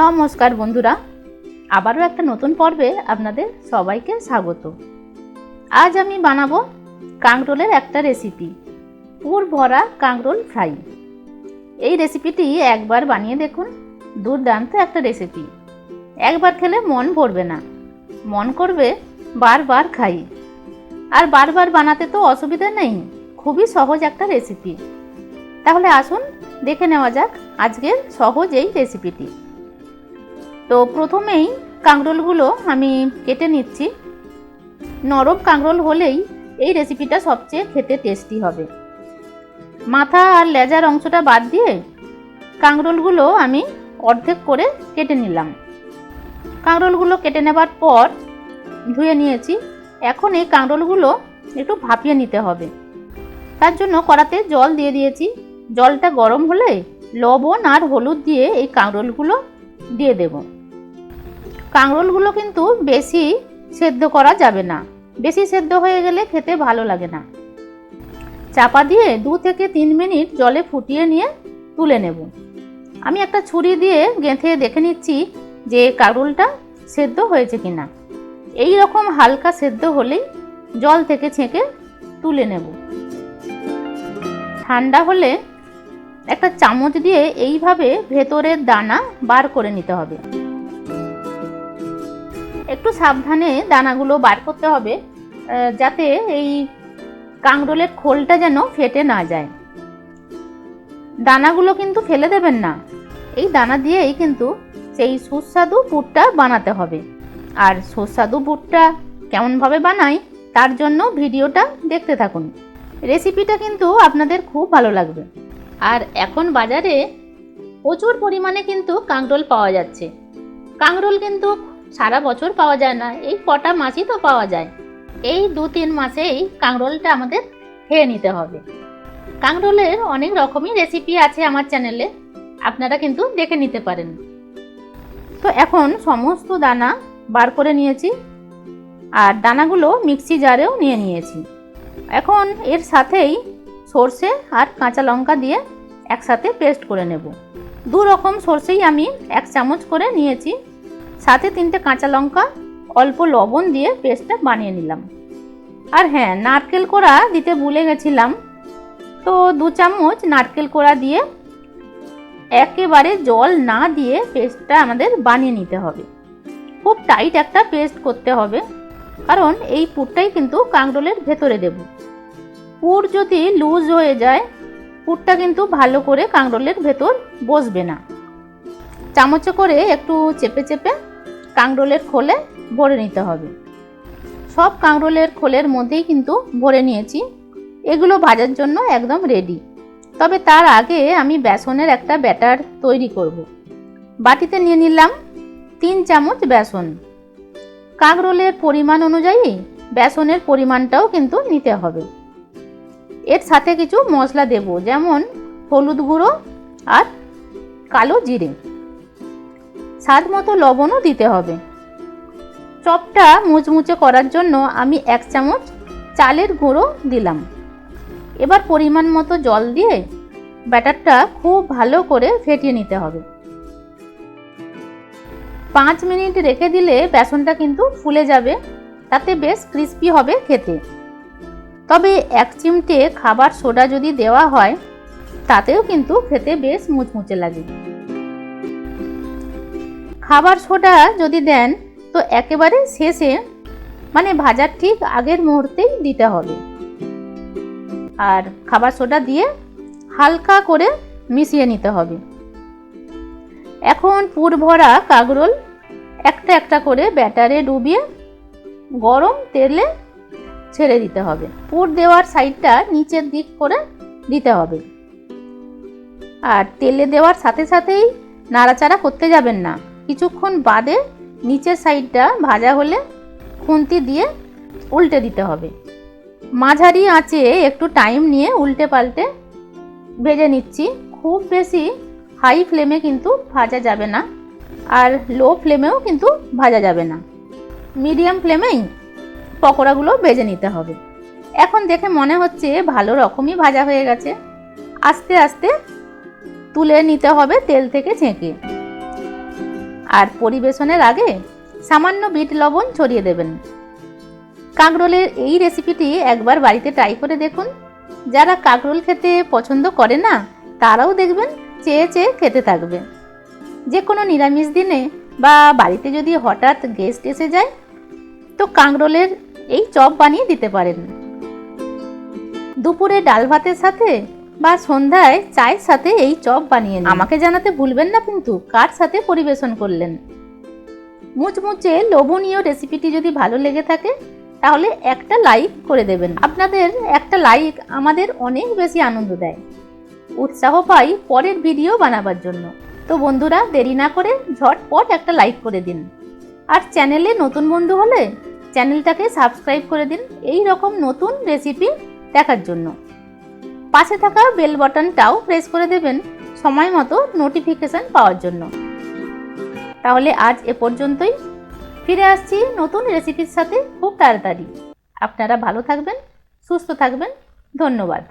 নমস্কার বন্ধুরা, আবারও একটা নতুন পর্বে আপনাদের সবাইকে স্বাগত। আজ আমি বানাবো কাঁকরোলের একটা রেসিপি পুর ভরা কাঁকরোল ফ্রাই। এই রেসিপিটি একবার বানিয়ে দেখুন, দুর্দান্ত একটা রেসিপি একবার খেলে মন ভরবে না, মন করবে বারবার খাই। আর বারবার বানাতে তো অসুবিধা নেই, খুবই সহজ একটা রেসিপি তাহলে আসুন, দেখে নেওয়া যাক আজকের সহজ এই রেসিপিটি তো প্রথমেই কাঁকরোলগুলো আমি কেটে নিচ্ছি। নরম কাঁকরোল হলেই এই রেসিপিটা সবচেয়ে খেতে টেস্টি হবে। মাথা আর লেজার অংশটা বাদ দিয়ে কাঁকরোলগুলো আমি অর্ধেক করে কেটে নিলাম। কাঁকরোলগুলো কেটে নেবার পর ধুয়ে নিয়েছি। এখন এই কাঁকরোলগুলো একটু ভাপিয়ে নিতে হবে। তার জন্য কড়াতে জল দিয়ে দিয়েছি। জলটা গরম হলে লবণ আর হলুদ দিয়ে এই কাঁকরোলগুলো দিয়ে দেব। কাঁকরোলগুলো কিন্তু বেশি সেদ্ধ করা যাবে না। বেশি সেদ্ধ হয়ে গেলে খেতে ভালো লাগে না। চাপা দিয়ে দু থেকে তিন মিনিট জলে ফুটিয়ে নিয়ে তুলে নেব। আমি একটা ছুরি দিয়ে গেঁথে দেখে নিচ্ছি যে কাঁকরোলটা সেদ্ধ হয়েছে কি না এই রকম হালকা সেদ্ধ হলেই জল থেকে ছেঁকে তুলে নেব। ঠান্ডা হলে একটা চামচ দিয়ে এইভাবে ভেতরের দানা বার করে নিতে হবে। একটু সাবধানে দানাগুলো বার করতে হবে যাতে এই কাঁকরোলের খোলটা যেন ফেটে না যায়। দানাগুলো কিন্তু ফেলে দেবেন না। এই দানা দিয়েই কিন্তু সেই সুস্বাদু পুরটা বানাতে হবে। আর সুস্বাদু পুরটা কেমনভাবে বানাই, তার জন্য ভিডিওটা দেখতে থাকুন। রেসিপিটা কিন্তু আপনাদের খুব ভালো লাগবে। আর এখন বাজারে প্রচুর পরিমাণে কিন্তু কাঁকরোল পাওয়া যাচ্ছে। কাঁকরোল কিন্তু সারা বছর পাওয়া যায় না, এই কটা মাসই তো পাওয়া যায়। এই দু তিন মাসেই কাঁকরোলটা আমাদের খেয়ে নিতে হবে। কাঁকরোলের অনেক রকমই রেসিপি আছে আমার চ্যানেলে আপনারা কিন্তু দেখে নিতে পারেন। তো এখন সমস্ত দানা বার করে নিয়েছি আর দানাগুলো মিক্সি জারেও নিয়ে নিয়েছি। এখন এর সাথেই সর্ষে আর কাঁচা লঙ্কা দিয়ে একসাথে পেস্ট করে নেব। দু রকম সর্ষেই আমি এক চামচ করে নিয়েছি। সাথে তিনটে কাঁচা লঙ্কা, অল্প লবণ দিয়ে পেস্টটা বানিয়ে নিলাম। আর হ্যাঁ নারকেল কোড়া দিতে ভুলে গেছিলাম। তো দু চামচ নারকেল কোড়া দিয়ে একেবারে জল না দিয়ে পেস্টটা আমাদের বানিয়ে নিতে হবে। খুব টাইট একটা পেস্ট করতে হবে। কারণ এই পুরটাই কিন্তু কাঁকরোলের ভেতরে দেব। পুর যদি লুজ হয়ে যায়, পুরটা কিন্তু ভালো করে কাঁকরোলের ভেতর বসবে না। চামচে করে একটু চেপে চেপে কাঁকরোলের খোলে ভরে নিতে হবে। সব কাঁকরোলের খোলের মধ্যেই কিন্তু ভরে নিয়েছি। এগুলো ভাজার জন্য একদম রেডি তবে তার আগে আমি বেসনের একটা ব্যাটার তৈরি করব। বাটিতে নিয়ে নিলাম তিন চামচ বেসন। কাঁকরোলের পরিমাণ অনুযায়ী বেসনের পরিমাণটাও কিন্তু নিতে হবে। এর সাথে কিছু মশলা দেব, যেমন হলুদ গুঁড়ো আর কালো জিরে। স্বাদ মতো লবণও দিতে হবে। চপটা মুচমুচে করার জন্য আমি এক চামচ চালের গুঁড়ো দিলাম। এবার পরিমাণ মতো জল দিয়ে ব্যাটারটা খুব ভালো করে ফেটিয়ে নিতে হবে। পাঁচ মিনিট রেখে দিলে বেসনটা কিন্তু ফুলে যাবে, তাতে বেশ ক্রিস্পি হবে খেতে। তবে এক চিমটে খাবার সোডা যদি দেওয়া হয়, তাতেও কিন্তু খেতে বেশ মুচমুচে লাগে। খাবার সোডা যদি দেন, তো একেবারে শেষে মানে ভাজার ঠিক আগের মুহূর্তেই দিতে হবে। আর খাবার সোডা দিয়ে হালকা করে মিশিয়ে নিতে হবে। এখন পুর ভরা কাগরোল একটা একটা করে ব্যাটারে ডুবিয়ে গরম তেলে ছেড়ে দিতে হবে। পুর দেওয়ার সাইডটা নিচের দিক করে দিতে হবে। আর তেলে দেওয়ার সাথে সাথেই নাড়াচাড়া করতে যাবেন না। কিছুক্ষণ বাদে নিচের সাইডটা ভাজা হলে খুন্তি দিয়ে উল্টে দিতে হবে। মাঝারি আঁচে একটু টাইম নিয়ে উল্টে পাল্টে ভেজে নিচ্ছি। খুব বেশি হাই ফ্লেমে কিন্তু ভাজা যাবে না। আর লো ফ্লেমেও কিন্তু ভাজা যাবে না। মিডিয়াম ফ্লেমেই পকোড়াগুলো ভেজে নিতে হবে। এখন দেখে মনে হচ্ছে ভালো রকমই ভাজা হয়ে গেছে। আস্তে আস্তে তুলে নিতে হবে তেল থেকে ছেঁকে। আর পরিবেশনের আগে সামান্য বিট লবণ ছড়িয়ে দেবেন। কাঁকরোলের এই রেসিপিটি একবার বাড়িতে ট্রাই করে দেখুন। যারা কাঁকরোল খেতে পছন্দ করে না, তারাও দেখবেন চেয়ে চেয়ে খেতে থাকবে। যে কোনো নিরামিষ দিনে বা বাড়িতে যদি হঠাৎ গেস্ট এসে যায়, তো কাঁকরোলের এই চপ বানিয়ে দিতে পারেন। দুপুরে ডাল ভাতের সাথে বা সন্ধ্যায় চায়ের সাথে এই চপ বানিয়ে আমাকে জানাতে ভুলবেন না কিন্তু, কার সাথে পরিবেশন করলেন? মুচমুচে লোভনীয় রেসিপিটি যদি ভালো লেগে থাকে, তাহলে একটা লাইক করে দেবেন। আপনাদের একটা লাইক আমাদের অনেক বেশি আনন্দ দেয়। উৎসাহ পাই পরের ভিডিও বানাবার জন্য। তো বন্ধুরা, দেরি না করে ঝটপট একটা লাইক করে দিন। আর চ্যানেলে নতুন বন্ধু হলে চ্যানেলটাকে সাবস্ক্রাইব করে দিন এই রকম নতুন রেসিপি দেখার জন্য। পাশে থাকা বেল বাটনটাও প্রেস করে দেবেন সময় মতো নোটিফিকেশান পাওয়ার জন্য। তাহলে আজ এ পর্যন্তই। ফিরে আসছি নতুন রেসিপির সাথে খুব তাড়াতাড়ি। আপনারা ভালো থাকবেন, সুস্থ থাকবেন। ধন্যবাদ।